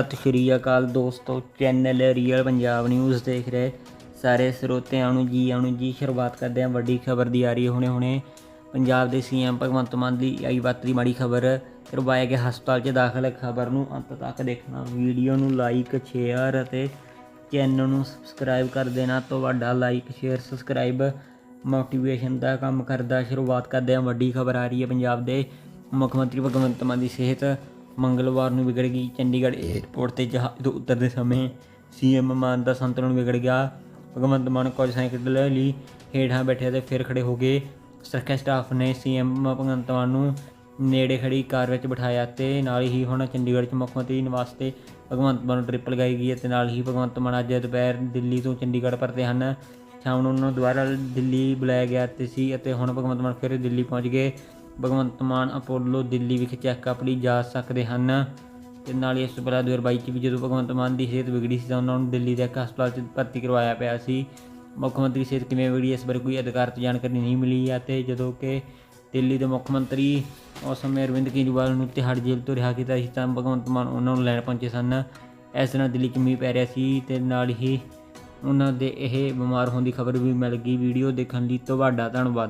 ਸਤਿ ਸ਼੍ਰੀ ਅਕਾਲ ਦੋਸਤੋ channel real Punjab news ਦੇਖ ਰਹੇ ਸਾਰੇ ਸਰੋਤਿਆਂ ਨੂੰ ਜੀ ਆਣੂ ਜੀ, ਸ਼ੁਰੂਆਤ ਕਰਦੇ ਹਾਂ ਵੱਡੀ ਖਬਰ ਦੀ ਆ ਰਹੀ ਹੈ ਹੁਣੇ ਹੁਣੇ। ਪੰਜਾਬ ਦੇ ਸੀਐਮ ਭਗਵੰਤ ਮਾਨ ਦੀ ਆਈ ਵੱਤ ਦੀ ਮਾੜੀ ਖਬਰ ਕਰਵਾਇਆ ਗਿਆ ਹਸਪਤਾਲ 'ਚ ਦਾਖਲ ਖਬਰ ਨੂੰ ਅੰਤ ਤੱਕ ਦੇਖਣਾ ਵੀਡੀਓ ਨੂੰ ਲਾਈਕ ਸ਼ੇਅਰ ਅਤੇ ਚੈਨਲ ਨੂੰ ਸਬਸਕ੍ਰਾਈਬ ਕਰ ਦੇਣਾ। ਤੁਹਾਡਾ ਲਾਈਕ ਸ਼ੇਅਰ ਸਬਸਕ੍ਰਾਈਬ ਮੋਟੀਵੇਸ਼ਨ ਦਾ ਕੰਮ ਕਰਦਾ। ਸ਼ੁਰੂਆਤ ਕਰਦੇ ਹਾਂ ਵੱਡੀ ਖਬਰ ਆ ਰਹੀ ਹੈ ਪੰਜਾਬ ਦੇ ਮੁੱਖ ਮੰਤਰੀ ਭਗਵੰਤ ਮਾਨ ਦੀ ਸਿਹਤ ਮੰਗਲਵਾਰ ਨੂੰ ਵਿਗੜ ਗਈ। ਚੰਡੀਗੜ੍ਹ ਏਅਰਪੋਰਟ ਤੇ ਜਹਾਜ਼ ਤੋਂ ਉਤਰਦੇ ਸਮੇਂ ਸੀਐਮ ਮਾਨ ਦਾ ਸੰਤੁਲਨ ਵਿਗੜ ਗਿਆ। ਭਗਵੰਤ ਮਾਨ ਕੁਝ ਸੈਕਿੰਡ ਲਈ, ਹੇਠਾਂ ਬੈਠੇ ਤੇ ਫਿਰ ਖੜੇ ਹੋ ਗਏ। ਸੁਰੱਖਿਆ ਸਟਾਫ ਨੇ ਸੀਐਮ ਭਗਵੰਤ ਮਾਨ ਨੂੰ ਨੇੜੇ ਖੜੀ ਕਾਰ ਵਿੱਚ ਬਿਠਾਇਆ ਤੇ ਨਾਲ ਹੀ ਹੁਣ ਚੰਡੀਗੜ੍ਹ 'ਚ ਮੁੱਖ ਮੰਤਰੀ ਨਿਵਾਸ ਤੇ ਭਗਵੰਤ ਮਾਨ ਨੂੰ ਟ੍ਰਿਪ ਲਗਾਈ ਗਈ ਹੈ ਤੇ ਨਾਲ ਹੀ ਭਗਵੰਤ ਮਾਨ ਅੱਜ ਦੁਪਹਿਰ ਦਿੱਲੀ ਤੋਂ ਚੰਡੀਗੜ੍ਹ ਪਰਤੇ ਹਨ। ਸ਼ਾਮ ਨੂੰ ਉਹਨਾਂ ਨੂੰ ਦੁਬਾਰਾ ਦਿੱਲੀ ਬੁਲਾਇਆ ਗਿਆ ਤੇ ਸੀ ਅਤੇ ਹੁਣ ਭਗਵੰਤ ਮਾਨ ਫਿਰ ਦਿੱਲੀ ਪਹੁੰਚ ਗਏ। ਭਗਵੰਤ ਮਾਨ ਅਪੋਲੋ ਦਿੱਲੀ ਵਿਖੇ ਚੈੱਕਅਪ ਲਈ ਜਾ ਸਕਦੇ ਹਨ। ਤੇ ਨਾਲ ਹੀ ਇਸ ਤੋਂ ਪਹਿਲਾਂ 2022 ਚ ਵੀ ਜਦੋਂ ਭਗਵੰਤ ਮਾਨ ਦੀ ਸਿਹਤ ਵਿਗੜੀ ਸੀ ਤਾਂ ਉਹਨਾਂ ਨੂੰ ਦਿੱਲੀ ਦੇ ਇੱਕ ਹਸਪਤਾਲ 'ਚ ਭਰਤੀ ਕਰਵਾਇਆ ਪਿਆ ਸੀ। ਮੁੱਖ ਮੰਤਰੀ ਸਿਹਤ ਕਿਵੇਂ ਵਿਗੜੀ ਇਸ ਬਾਰੇ ਕੋਈ ਅਧਿਕਾਰਤ ਜਾਣਕਾਰੀ ਨਹੀਂ ਮਿਲੀ ਹੈ ਤੇ ਜਦੋਂ ਕਿ ਦਿੱਲੀ ਦੇ ਮੁੱਖ ਮੰਤਰੀ ਉਸ ਸਮੇਂ ਅਰਵਿੰਦ ਕੇਜਰੀਵਾਲ ਨੂੰ ਤਿਹਾੜ ਜੇਲ੍ਹ ਤੋਂ ਰਿਹਾ ਕੀਤਾ ਸੀ ਤਾਂ ਭਗਵੰਤ ਮਾਨ ਉਹਨਾਂ ਨੂੰ ਲੈਣ ਪਹੁੰਚੇ ਸਨ। ਇਸ ਤਰ੍ਹਾਂ ਦਿੱਲੀ 'ਚ ਮੀਂਹ ਪੈ ਰਿਹਾ ਸੀ ਤੇ ਨਾਲ ਹੀ ਉਹਨਾਂ ਦੇ ਇਹ ਬਿਮਾਰ ਹੋਣ ਦੀ ਖਬਰ ਵੀ ਮਿਲ ਗਈ। ਵੀਡੀਓ ਦੇਖਣ ਲਈ ਤੁਹਾਡਾ ਧੰਨਵਾਦ।